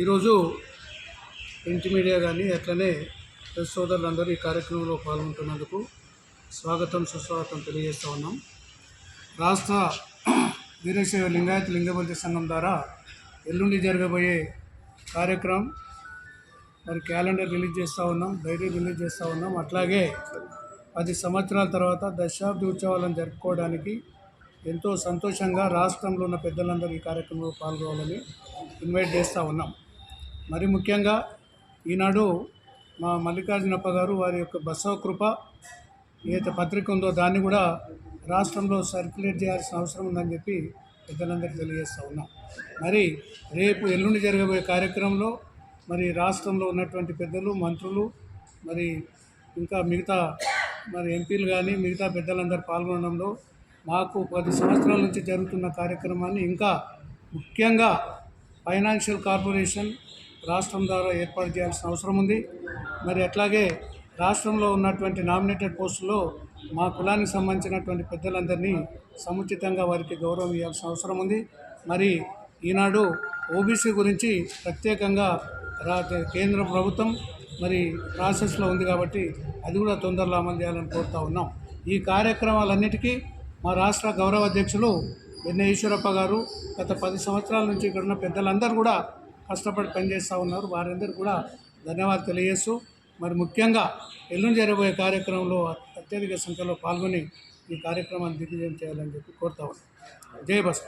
ఈరోజు print media కానీ అట్లనే ప్రెస్ సోదరులందరూ ఈ కార్యక్రమంలో పాల్గొంటున్నందుకు స్వాగతం సుస్వాగతం తెలియజేస్తూ ఉన్నాం. రాష్ట్ర వీరశైవ లింగాయత్ లింగపతి సంఘం ద్వారా ఎల్లుండి జరగబోయే కార్యక్రమం మరి క్యాలెండర్ రిలీజ్ చేస్తూ ఉన్నాం డైరీ రిలీజ్ చేస్తూ ఉన్నాం. అట్లాగే పది సంవత్సరాల తర్వాత దశాబ్ది ఉత్సవాలను జరుపుకోవడానికి ఎంతో సంతోషంగా రాష్ట్రంలో ఉన్న పెద్దలందరూ ఈ కార్యక్రమంలో పాల్గొనాలని ఇన్వైట్ చేస్తూ ఉన్నాం. మరి ముఖ్యంగా ఈనాడు మా మల్లికార్జునప్ప గారు వారి యొక్క బసవ కృప ఏదైతే పత్రిక ఉందో దాన్ని కూడా రాష్ట్రంలో సర్క్యులేట్ చేయాల్సిన అవసరం ఉందని చెప్పి పెద్దలందరికీ తెలియజేస్తూ ఉన్నాం. మరి రేపు ఎల్లుండి జరగబోయే కార్యక్రమంలో మరి రాష్ట్రంలో ఉన్నటువంటి పెద్దలు మంత్రులు మరి ఇంకా మిగతా మరి ఎంపీలు కానీ మిగతా పెద్దలందరూ పాల్గొనడంలో మాకు పది సంవత్సరాల నుంచి జరుగుతున్న కార్యక్రమాన్ని ఇంకా ముఖ్యంగా ఫైనాన్షియల్ కార్పొరేషన్ రాష్ట్రం ద్వారా ఏర్పాటు చేయాల్సిన అవసరం ఉంది. మరి అట్లాగే రాష్ట్రంలో ఉన్నటువంటి నామినేటెడ్ పోస్టులో మా కులానికి సంబంధించినటువంటి పెద్దలందరినీ సముచితంగా వారికి గౌరవం ఇవ్వాల్సిన అవసరం ఉంది. మరి ఈనాడు ఓబీసీ గురించి ప్రత్యేకంగా రా కేంద్ర ప్రభుత్వం మరి ప్రాసెస్లో ఉంది కాబట్టి అది కూడా తొందరలో అమలు చేయాలని కోరుతా ఉన్నాం. ఈ కార్యక్రమాలన్నిటికీ మా రాష్ట్ర గౌరవ అధ్యక్షులు ఎన్ఏ ఈశ్వరప్ప గారు గత పది సంవత్సరాల నుంచి ఇక్కడ ఉన్న పెద్దలందరూ కూడా కష్టపడి పనిచేస్తూ ఉన్నారు. వారందరూ కూడా ధన్యవాదాలు తెలియజేస్తూ మరి ముఖ్యంగా ఎల్లుండి జరగబోయే కార్యక్రమంలో అత్యధిక సంఖ్యలో పాల్గొని ఈ కార్యక్రమాన్ని దిగ్విజయం చేయాలని చెప్పి కోరుతా ఉన్నాను జై బస్